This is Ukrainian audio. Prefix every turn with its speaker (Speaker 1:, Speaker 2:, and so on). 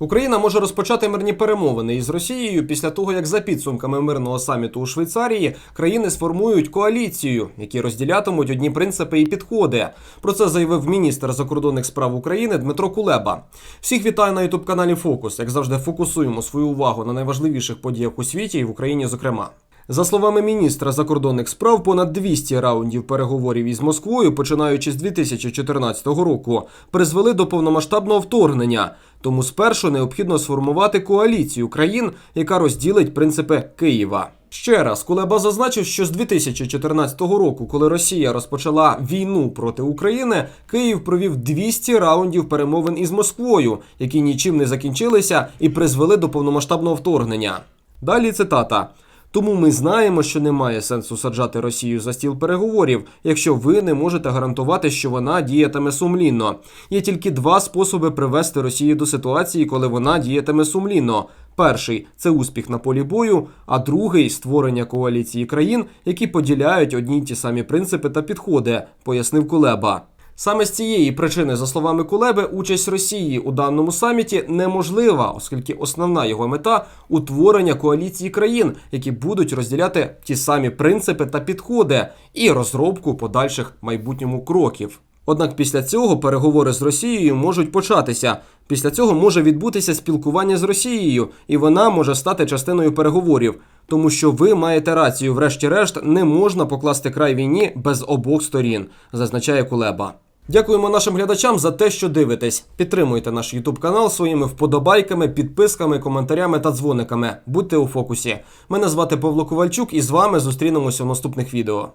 Speaker 1: Україна може розпочати мирні перемовини із Росією після того, як за підсумками мирного саміту у Швейцарії країни сформують коаліцію, які розділятимуть одні принципи і підходи. Про це заявив міністр закордонних справ України Дмитро Кулеба. Всіх вітаю на ютуб каналі Фокус. Як завжди, фокусуємо свою увагу на найважливіших подіях у світі і в Україні, зокрема. За словами міністра закордонних справ, понад 200 раундів переговорів із Москвою, починаючи з 2014 року, призвели до повномасштабного вторгнення. Тому спершу необхідно сформувати коаліцію країн, яка розділить принципи Києва. Ще раз, Кулеба зазначив, що з 2014 року, коли Росія розпочала війну проти України, Київ провів 200 раундів перемовин із Москвою, які нічим не закінчилися і призвели до повномасштабного вторгнення. Далі цитата. Тому ми знаємо, що немає сенсу саджати Росію за стіл переговорів, якщо ви не можете гарантувати, що вона діятиме сумлінно. Є тільки два способи привести Росію до ситуації, коли вона діятиме сумлінно. Перший це успіх на полі бою, а другий створення коаліції країн, які поділяють одні й ті самі принципи та підходи, пояснив Кулеба. Саме з цієї причини, за словами Кулеби, участь Росії у даному саміті неможлива, оскільки основна його мета утворення коаліції країн, які будуть розділяти ті самі принципи та підходи, і розробку подальших майбутньому кроків. Однак після цього переговори з Росією можуть початися. Після цього може відбутися спілкування з Росією, і вона може стати частиною переговорів. Тому що ви маєте рацію, врешті-решт, не можна покласти край війні без обох сторін, зазначає Кулеба. Дякуємо нашим глядачам за те, що дивитесь. Підтримуйте наш YouTube канал своїми вподобайками, підписками, коментарями та дзвониками. Будьте у фокусі. Мене звати Павло Ковальчук, і з вами зустрінемося в наступних відео.